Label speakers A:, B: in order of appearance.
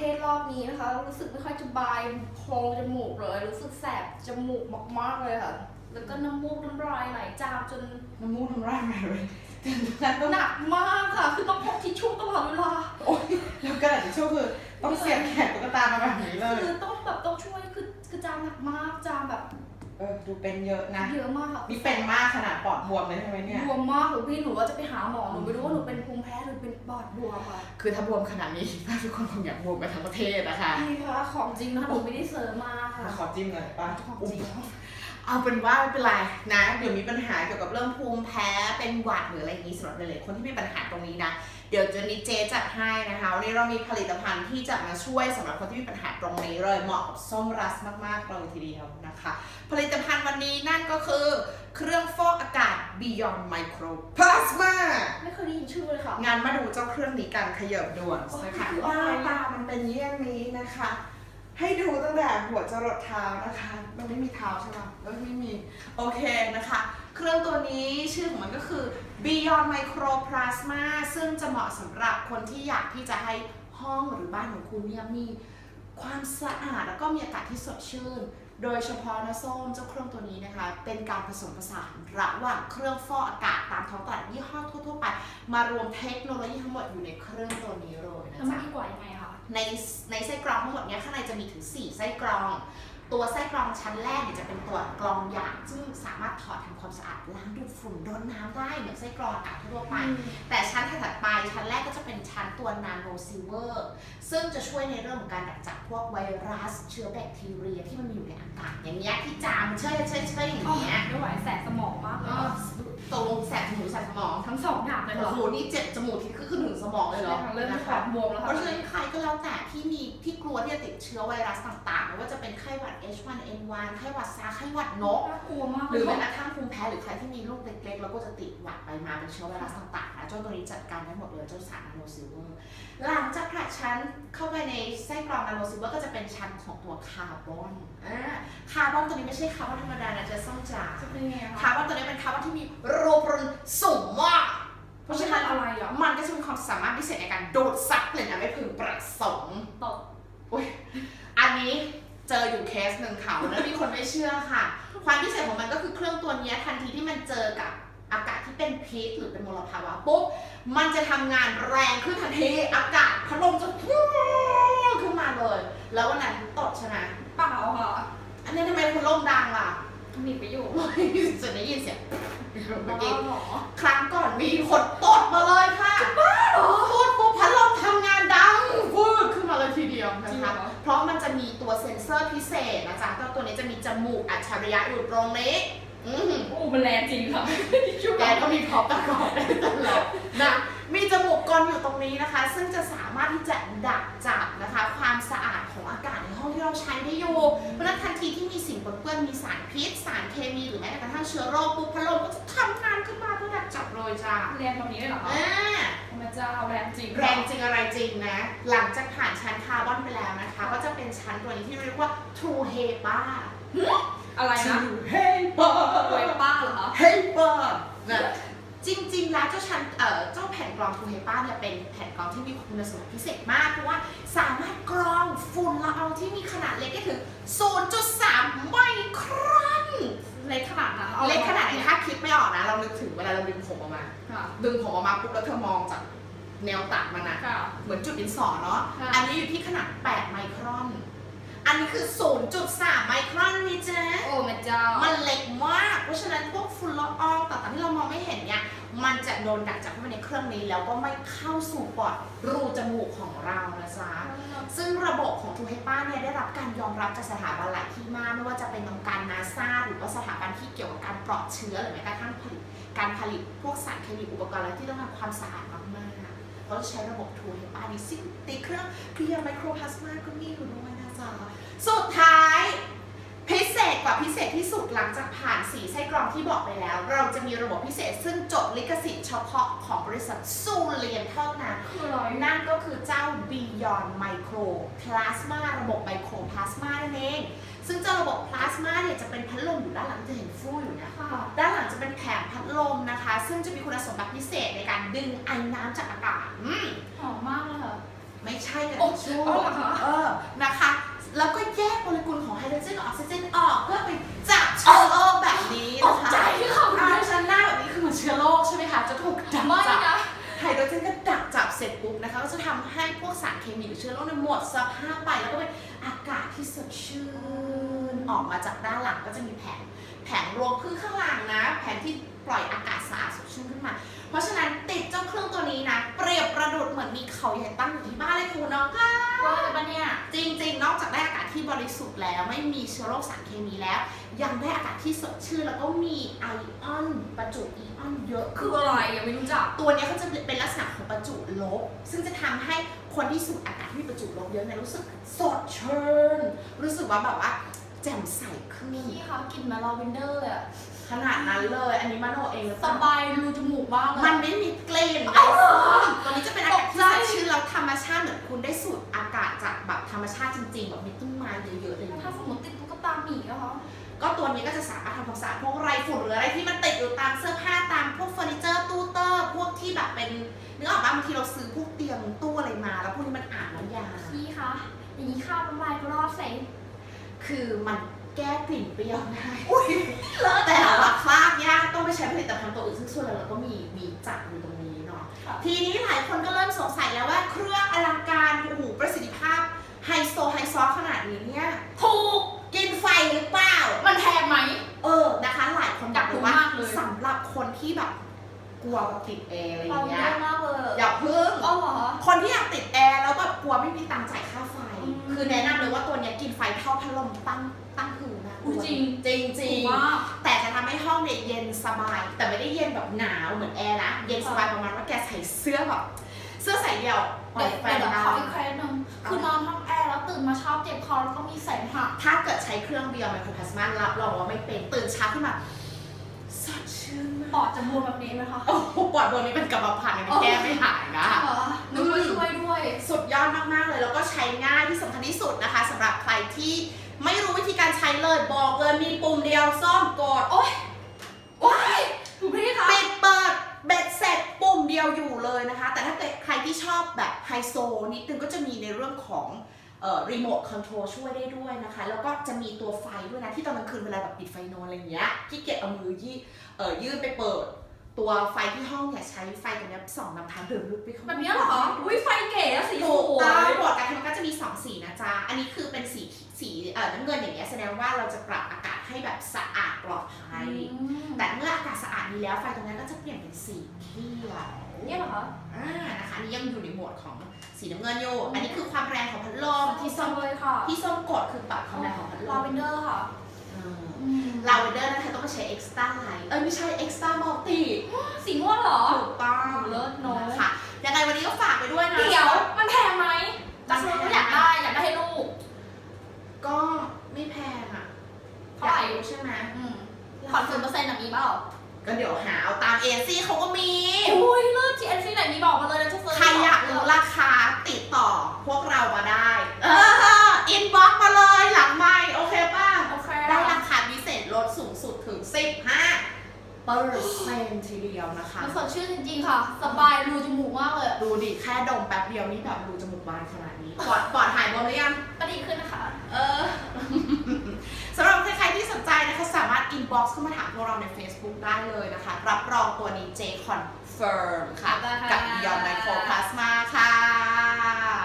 A: ทศรอบนี้นะคะ รู้สึกไม่ค่อยจะบายโพรงจมูกเลย รู้สึกแสบจมูกมากๆเลยค่ะ แล้วก็น้ำมูกน้ำลายไหลจามจน
B: น้ำมูกน้ำลายไหลเลยถึงขั้นต้อง
A: หนักมากค่ะ คือต้องพกทิชชู่ตลอดเวลา
B: โอ๊ยแล้วกระดาษทิชชู่คือต้องเสียบแขนตุ๊กตามาแบบนี้เลย
A: คือต้องแบบต้องช่วยคือคือจามหนักมากจามแบบ
B: เออดูเป็นเยอะนะ
A: เยอะมากค่ะ
B: นี่เป็นมากขนาดปอดบวมเลยใช่ไหมเนี่ย
A: บวมมากหรือพี่หนูว่าจะไปหาหมอหนูไม่รู้ว่าหนูเป็นภูมิแพ้หรือเป็นปอดบวมค่ะ
B: คือถ้าบวมขนาดนี้ถ้าทุกคนคงอยากบวมกันทั้งประเทศนะคะ
A: นี่ค่ะของจริงนะคะหนูไม่ได้เสริมมาค่ะ
B: ขอจิ้มเลยป่ะ
A: ของจริง
B: เอาเป็นว่าไม่เป็นไรนะเดี๋ยวมีปัญหาเกี่ยวกับเรื่องภูมิแพ้เป็นหวัดหรืออะไรอย่างนี้สำหรับหลายๆคนที่มีปัญหาตรงนี้นะเดี๋ยวเจะนี้เจจัดให้นะคะวันนี้เรามีผลิตภัณฑ์ที่จะมาช่วยสำหรับคนที่มีปัญหาตรงนี้เลยเหมาะกับส้มรัสมากๆเลยทีเดียวนะคะ ผลิตภัณฑ์วันนี้นั่นก็คือเครื่องฟอกอากาศ Beyond Micro Plasma
A: ไม่เคยได้ยินชื่อเลยค่ะ
B: งานมาดูเจ้าเครื่องนี้กันขยับด่วนนะคะ
A: โอ้ย
B: หน้าตามันเป็นเยี่ยงนี้นะคะ ให้ดูตั้งแต่หัวจรดเท้านะคะ มันไม่มีเท้าใช่ไหมเออไม่มี โอเคนะคะ เครื่องตัวนี้ชื่อของมันก็คือ Beyond Micro Plasma ซึ่งจะเหมาะสำหรับคนที่อยากที่จะให้ห้องหรือบ้านของคุณเนี่ยมีความสะอาดแล้วก็มีอากาศที่สดชื่น โดยเฉพาะนะส้มเจ้าเครื่องตัวนี้นะคะ เป็นการผสมผสานระหว่างเครื่องฟอกอากาศตามท้องตลาดยี่ห้อทั่วๆไป มารวมเทคโนโลยีทั้งหมดอยู่ในเครื่องตัวนี้เลยนะ
A: แล้วมัน
B: จ๊ะ
A: ดีกว่ายังไงคะ
B: ในในไส้กรองทั้งหมดเนี้ยข้างในจะมีถึง 4 ไส้กรอง ตัวไส้กรองชั้นแรกเนี่ยจะเป็นตัวกรองยางซึ่งสามารถถอดทำความสะอาดล้างดูดฝุ่นโดนน้ำได้เหมือนไส้กรองอากาศทั่วไป แต่ชั้นถัดๆไปชั้นแรกก็จะเป็นชั้นตัวนาโนซิลเวอร์ซึ่งจะช่วยในเรื่องของการดักจับพวกไวรัส เชื้อแบคทีเรียที่มันมีอยู่ในอากาศอย่างเงี้ยที่จามเชยเชยเชยอย่าง
A: อ๋อ
B: เงี้ย
A: ไม่ไหวแสบสมองมากเล
B: เอยอ ตกลงแสบหูแสบสมอง
A: ทั้งสองอย่างเลยเหร
B: โอ้
A: อ
B: โหนี่เจ็บจมูกที่ขึ้นถึงสมองเลยเหรอ
A: เริ่ม
B: นะ
A: ป
B: คะ
A: อดบวมแล้ว
B: เพ
A: ค่ะ
B: ราะฉะนั้นใครก็แล้วแต่ที่มีที่กลัวที่จะติดเชื้อไวรัสต่างๆไม่ว่าจะเป็นไข้หวัด H1N1 ไข้หวัดซาร์ไข้หวัดนก
A: น่ากลัวมาก
B: ห
A: เล
B: รื
A: ย
B: อแม้
A: ค่ะ
B: กระทั่งภูมิแพ้หรือใครที่มีลูกเล็กๆ แล้วก็จะติดหวัดไปมาเป็นเชื้อไวรัสต่างๆนะเจ้าตัวนี้จัดการได้หมดเลยเจ้าสารนาโนซิลเวอร์หลังจากผลักชั้นเข้าไปในไส้กรองนาโนซิลเวอร์ก็จะเป็นชั้นของตัวคาร์บอนอ่าคาร์บอนตัวนี้ไม่ใช่คาร์บอนธรรมดานะจะส้มจ๋า
A: จะเป็นยังไง
B: คา
A: คะ
B: ร์บอนตัวนี้เป็นคาร์บอนที่มีโรปรน สูงมากเพราะฉะนั้น
A: อะไรอะ
B: มันก็จะมีความสามารถพิเศษในการดูดซับกลิ่นอันไม่พึงประสงค์
A: ตก
B: อุ๊ยอันนี้เจออยู่เคสหนึ่งค่ะวันนั้นมีคนไม่เชื่อค่ะ ความพิเศษของมันก็คือเครื่องตัวเนี้ยทันทีที่มันเจอกับอากาศที่เป็นพิษหรือเป็นมลภาวะปุ๊บมันจะทำงานแรงขึ้นทันทีอากาศพัดลมจะฟูขึ้นมาเลย แล้ววันนั้นตดใช่ไหม
A: เปล่าค่ะ
B: อันนี้ทำไมคุณลมดังล่ะ
A: หนีไปอยู่
B: จะได้ยินเสียง เมื่อ
A: อ๋
B: กี้
A: อเหรอ
B: ครั้งก่อนมีคนตดมาเลยค่ะพูดปุ๊บพัดลมทำงานดังวืดขึ้นมาเลยทีเดียว
A: จริ
B: นะ
A: งเหร
B: คะ
A: อ
B: เพราะมันจะมีตัวเซ็นเซอร์พิเศษนะจ๊ะตัวตัวนี้จะมีจมูกอัจฉริยะอยู่ตรงนี้อือหือ
A: โอ้มันแรงจริงค่ะทิชชู่
B: แกก็มีพร็อพประกอบได้ตลอดนะมีจมูกกลอยู่ตรงนี้นะคะ ซึ่งจะสามารถที่จะดักจับนะคะความสะ เราใช้ได้อยู่ เพราะฉะนั้นทันทีที่มีสิ่งปนเปื้อนมีสารพิษ สารเคมีหรือแม้กระทั่งเชื้อโรคปุ๊บพัดลมก็จะทำงานขึ้นมาเพื่อดักจับเลยจ้า
A: แรงแบบนี้เลยเหรอคะ
B: อ่า
A: พระเจ้าแรงจริง
B: แรงจริงอะไรจริงนะ หลังจากผ่านชั้นคาร์บอนไปแล้วนะคะ ก็จะเป็นชั้นตัวนี้ที่เรียกว่า True HEPA
A: อะไรนะ
B: True HEPA
A: เวยป้าเหรอคะ
B: HEPA นะ จริงๆ แล้วเจ้าชั้นเอ่อเจ้าแผ่นกรอง True HEPA เนี่ยเป็นแผ่นกรองที่มีคุณสมบัติพิเศษมากเพราะว่าสามารถกรองฝุ่นละอองที่มีขนาดเล็กได้ถึง 0.3 ไมครอน
A: เล็กขนาดนั้น
B: เล็กขนาดนี้ถ้าคิดไม่ออกนะ เรานึกถึงเวลาเราดึงผมออกมา
A: ค่ะ
B: ดึงผมออกมาปุ๊บแล้วเธอมองจากแนวตัดมันนะ
A: ค่ะ
B: เหมือนจุดดินสอเนาะ
A: ค่ะ
B: อันนี้อยู่ที่ขนาด 8 ไมครอน อันนี้คือ 0.3 ไมครอนนี่เจ๊
A: โอ้พระเจ้า
B: มันเล็กมาก มันจะโดนดักจับเข้าไปในเครื่องนี้ แล้วก็ไม่เข้าสู่ปอดรูจมูกของเรานะจ๊ะซึ่งระบบของทูเฮป้าเนี่ยได้รับการยอมรับจากสถาบันหลายที่มากไม่ว่าจะเป็นองค์การนาซาหรือว่าสถาบันที่เกี่ยวกับการปลอดเชื้อหรือแม้กระทั่งผลิตการผลิตพวกสารเคมีอุปกรณ์อะไรที่ต้องทำความสะอาดมากๆเขาจะใช้ระบบทูเฮป้านี้ซึ่งในเครื่องเพียไมโครพลาสมาก็มีอยู่ด้วยนะจ๊ะสุดท้ายพิ เศษกว่าพิเศษที่สุดหลังจากผ่านสีไส้กรองที่บอกไปแล้ว เราจะมีระบบพิเศษซึ่งจดลิขสิทธิ์เฉพาะของบริษัทซูเลียนเท่านั้น
A: คืออะไร
B: นั่นก็คือเจ้า Beyond Micro Plasma ระบบ Micro Plasma นั่นเอง ซึ่งเจ้าระบบ Plasma เนี่ยจะเป็นพัดลมอยู่ด้านหลังจะเห็นฟูอยู่เนะ
A: ค่ะ
B: ด้านหลังจะเป็นแผงพัดลมนะคะ ซึ่งจะมีคุณสมบัติพิเศษในการดึงไอน้ำจากอากาศอืม
A: หอมมากเลยค่ะ
B: หไม่ใช่กระ
A: โอ้
B: ดาษทิชชู่
A: อ๋อเหรอคะ
B: เออนะคะ แล้วก็แยกโมเลกุลของไฮโดรเจนกับออกซิเจนออกเพื่อไปจับเชื้อโรคแบบนี้
A: ต
B: นะ
A: ก
B: คะ
A: ใจค่ะคุณ
B: อ่า
A: แม่
B: ชั้นหน้าแบบนี้คือเหมือนเชื้อโรคใช่ไหมคะ จะถูกดัก
A: ไม่
B: จับ
A: นะ
B: ไฮโดรเจนก็ดักจับเสร็จปุ๊บนะคะ ก็จะทำให้พวกสารเคมีหรือเชื้อโรคเนี่ยหมดสภาพไปแล้วก็เป็นอากาศที่สดชื่นออกมาจากด้านหลังก็จะมีแผงแผงรวงพึ่งข้างหลังนะ แผงที่ปล่อยอากาศสะอาดสดชื่นขึ้นมา เพราะฉะนั้นติดเจ้าเครื่องตัวนี้นะ เปรียบประดุดเหมือนมีเขาใหญ่ตั้งอยู่ที่บ้านเลยคุณน้องค่ะ
A: ว่าอะไรปะเนี่ย
B: จริง ๆ นอกจากได้อากาศที่บริสุทธิ์แล้ว ไม่มีเชื้อโรคสารเคมีแล้ว ยังได้อากาศที่สดชื่นแล้วก็มีไอออนประจุอีออนเยอะ
A: คืออะไรยังไม่รู้จัก
B: ตัวเนี้ยเขาจะเป็นลักษณะของประจุลบ ซึ่งจะทำให้คนที่สูดอากาศที่มีประจุลบเยอะเนี่ยรู้สึกสดชื่นรู้สึกว่าแบบว่า แจ่มใสขึ้น
A: พี่คะกลิ่นมาลาเวนเดอร์เลยอะ
B: ขนาดนั้นเลย อันนี้มโนเองหรือเป
A: ส
B: ล่า
A: บายรูจมูกมากเลย
B: มันไม่มีกลิ่น
A: เอาเหรอ
B: ตัวนี้จะเป็นอากาศที่
A: ต
B: ส
A: กใจ
B: ดชื่นแล้วธรรมชาติเหมือนคุณได้สูดอากาศจากแบบธรรมชาติจริง ๆ แบบมีต้นไม้เยอะๆเลยนะ
A: ถ้าสมมติติดตุ๊กตาหมีอะคะ
B: ก็ตัวนี้ก็จะสามารถทำความสะอาดพวกไรฝุ่นหรืออะไรที่มันติดอยู่ตามเสื้อผ้าตามพวกเฟอร์นิเจอร์ตู้เตอร์พวกที่แบบเป็นนึกออกปะบางทีเราซื้อพวกเตียงตู้อะไรมา แล้วพวกนี้มันอ่านน้ำยา
A: พี่คะอย่างนี้ข้าวน้ำลายก็รอดใส่
B: คือมันแก้กลิ่นเปรี้ยวได้แต่ว่าคลากยากต้องไปใช้ผลิตภัณฑ์ตัวอื่นซึ่งส่วนใหญ่เราก็มีมีจัดอยู่ตรงนี้เนาะ
A: ค่ะ
B: ทีนี้หลายคนก็เริ่มสงสัยแล้วว่าเครื่องอลังการโอ้โหประสิทธิภาพไฮโซไฮซอขนาดนี้เนี่ย
A: ถูก
B: กินไฟหรือเปล่า
A: มันแพงไหม
B: เออนะคะ หลายคนบอกเลยว่า
A: อยากรู้มากเลย
B: สำหรับคนที่แบบกลัวแบบติดแอร์อะไรอ
A: เรา
B: ย่าง
A: เย
B: เงี้ย
A: อะมากเลย
B: อย่าพึ่ง
A: อ๋อเหรอ
B: คนที่อยากติดแอร์แล้วแบบกลัวไม่มีตังค์จ่ายค่าไฟ
A: อืม
B: คือแนะนำเลยว่าตัวเนี้ยกินไฟเท่า พัดลมตั้งตั้งพื้นนะ
A: อุ๊ยจริง
B: จริงจริ
A: ถู
B: ง
A: กมาก
B: แต่จะทำให้ห้องเนี่ยเย็นสบาย แต่ไม่ได้เย็นแบบหนาวเหมือนแอร์นะ เย็นสบายประมาณว่าแกใส่เสื้อแบบเสื้อใส่เดี่ยวปล่
A: เดี๋
B: อยยวแฟ
A: เดี๋ย
B: น
A: ว
B: ได้
A: ขออีกเคสหนึ่งคือนอนห้องแอร์แล้วตื่นมาเช้าเจ็บคอแล้วก็มีแสงหัก
B: ถ้าเกิดใช้เครื่องเบียร์ไมโครพลาสมารับรองว่าไม่เป็น ตื่นเช้าขึ้นมาสดชื่นมาก
A: ปอดจะบวมแบบนี้ไหมคะ
B: โอ้โหปอดบวมนี้เป็นกรรมพันธุ์อันนี้แก้ไม่หายนะ
A: ใช่เหรอนึกว่าช่วยด้วย
B: สุดยอดมาก ๆ เลย แล้วก็ใช้ง่ายที่สำคัญที่สุดนะคะสำหรับใคร ที่ไม่รู้วิธีการใช้เลยบอกเลยมีปุ่มเดียวซ่อมกด
A: โอ๊ยว้ายคุณพี่คะ
B: ปิดเปิดเบ็ดเสร็จปุ่มเดียวอยู่เลยนะคะ แต่ถ้าเกิดใครที่ชอบแบบไฮโซนิดนึงก็จะมีในเรื่องของเอ่อรีโมทคอนโทรลช่วยได้ด้วยนะคะ แล้วก็จะมีตัวไฟด้วยนะ ที่ตอนกลางคืนเวลาแบบปิดไฟนอนอะไรอย่างเงี้ยขี้เกียจเอามือยี่เอ่อยื่นไปเปิด ตัวไฟที่ห้องเนี่ยใช้ไฟตัวเนี้ยส่องนำทางเดินลุกไปข้าง
A: แบบนี้เหรอคะอุ้ยไฟเก๋อะสีส
B: ถูก
A: ว
B: ต้อง
A: ย
B: บอร์ดการทำงานก็จะมี 2 สีนะจ๊ะ อันนี้คือเป็นสี สีเอ่อน้ำเงินอย่างเงี้ยแสดงว่าเราจะปรับอากาศให้แบบสะอาดปลอดภัย แต่เมื่ออากาศสะอาดนี้แล้วไฟตรงนั้นก็จะเปลี่ยนเป็นสีเขียว
A: เนี่ยเหรอคะ
B: อ่านะคะอันนี้ยังอยู่ในโหมดของสีน้ำเงินอยู่ อันนี้คือความแรงของพัดลมที่ส้ม
A: เลยค่ะ
B: ที่ส้มกดคือปรับความแรงของพัดล
A: ลามเวนเดอร์ค่ะ
B: ลาเวนเดอร์นะคะต้องมาใช้ extra light เอ้ยไม่ใช่ extra multi
A: สีม่วงเหรอ
B: ถูกต้อง
A: เลิศเนอะ
B: นะคะยังไงวันนี้ก็ฝากไปด้วยนะ
A: เดี๋ยวมันแพงไหมจะซื้ออยากได้อยากได้ให้ลูก
B: ก็ไม่แพงอะ
A: เท่าไหร่
B: อ ยกรู้ใช่ไหม
A: อืมผ่อนศูนย์เปอร์เซ็นต์มีเปล่า
B: ก็เดี๋ยวหาเอาตามเอซี่เขาก็มี
A: อุ้ยเลิศ GNC ไหนมีบอกมาเลยนะจะซื้อ
B: ใครอยากรู้ราคาติดต่อพวกเรามาได้ เอออินบ็อกมาเลยหลังไม่โอเคป่ะ
A: โอเค
B: ได้ราคาพิเศษลดสูงสุดถึง 15เปอร์เซ็นต์ทีเดียวนะคะ
A: มันสดชื่นจริงๆค่ะ สบายรูจมูกมากเลย
B: ดูดิแค่ดมแป๊บเดียวนี่แบบรูจมูกบานขนาดนี้ปอดปอดหายบวมหรือยัง
A: ก็ดีขึ้นนะคะ
B: เออสำหรับใครๆ ที่สนใจนะคะสามารถอินบ็อกซ์เข้ามาถามพวกเราใน Facebook ได้เลยนะคะ รับรองตัวนี้เจคอ
A: นเฟิร์มค่ะ
B: กับยอนไมโครพลาสมาค่ะ